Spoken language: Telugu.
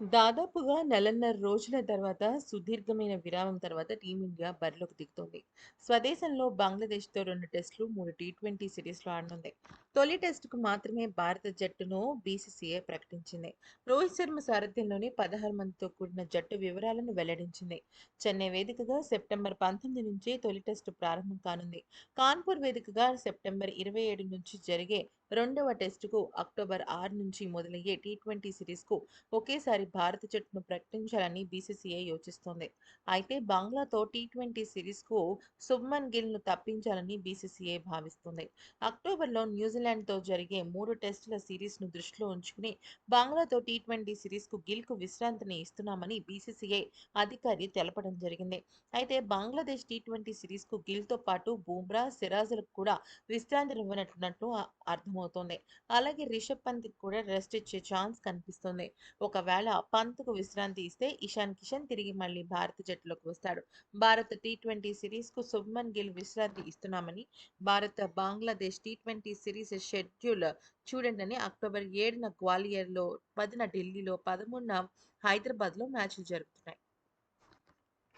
దాదాపుగా నెలన్నర రోజుల తర్వాత సుదీర్ఘమైన విరామం తర్వాత టీమిండియా బరిలోకి దిగుతోంది. స్వదేశంలో బంగ్లాదేశ్‌తో రెండు టెస్టులు, 3 టీ20 సిరీస్‌లు ఆడనుంది. తొలి టెస్టుకు మాత్రమే భారత జట్టును బీసీసీఐ ప్రకటించింది. రోహిత్ శర్మ సారథ్యంలోని 16 మందితో కూడిన జట్టు వివరాలను వెల్లడించింది. చెన్నై వేదికగా సెప్టెంబర్ పంతొమ్మిది నుంచి తొలి టెస్టు ప్రారంభం కానుంది. కాన్పూర్ వేదికగా సెప్టెంబర్ ఇరవై ఏడు నుంచి జరిగే రెండవ టెస్టుకు అక్టోబర్ ఆరు నుంచి మొదలయ్యే టీ20 సిరీస్‌కు ఒకేసారి భారత జట్టును ప్రకటించాలని బీసీసీఐ యోచిస్తోంది. అయితే బంగ్లాతో టీ20 సిరీస్‌కు శుభ్మన్ గిల్‌ను తప్పించాలని బీసీసీఐ భావిస్తుంది అక్టోబర్లో న్యూజిలాండ్ న్యూజిలాండ్‌తో జరిగే మూడు టెస్టుల సిరీస్‌ను దృష్టిలో ఉంచుకుని బంగ్లాతో టీ20 సిరీస్‌కు గిల్‌కు విశ్రాంతిని ఇస్తున్నామని బీసీసీఐ అధికారి తెలపడం జరిగింది. అయితే బంగ్లాదేశ్ టీ20 సిరీస్‌కు గిల్‌తో పాటు బూమ్రా సిరాజులకు కూడా విశ్రాంతినివ్వనున్నట్లు అర్థమవుతోంది. అలాగే రిషబ్ పంత్‌కి కూడా రెస్ట్ ఇచ్చే ఛాన్స్ కనిపిస్తుంది ఒకవేళ పంత్‌కు విశ్రాంతి ఇస్తే ఇషాన్ కిషన్ తిరిగి మళ్ళీ భారత జట్టులోకి వస్తాడు. భారత టీ20 సిరీస్‌కు శుభ్మన్ గిల్ విశ్రాంతి ఇస్తున్నామని, భారత బంగ్లాదేశ్ టీ20 సిరీస్ షెడ్యూల్ చూడండి అక్టోబర్ ఏడున గ్వాలియర్‌లో, పదిన ఢిల్లీలో, పదమూడున హైదరాబాద్‌లో మ్యాచ్లు జరుగుతున్నాయి.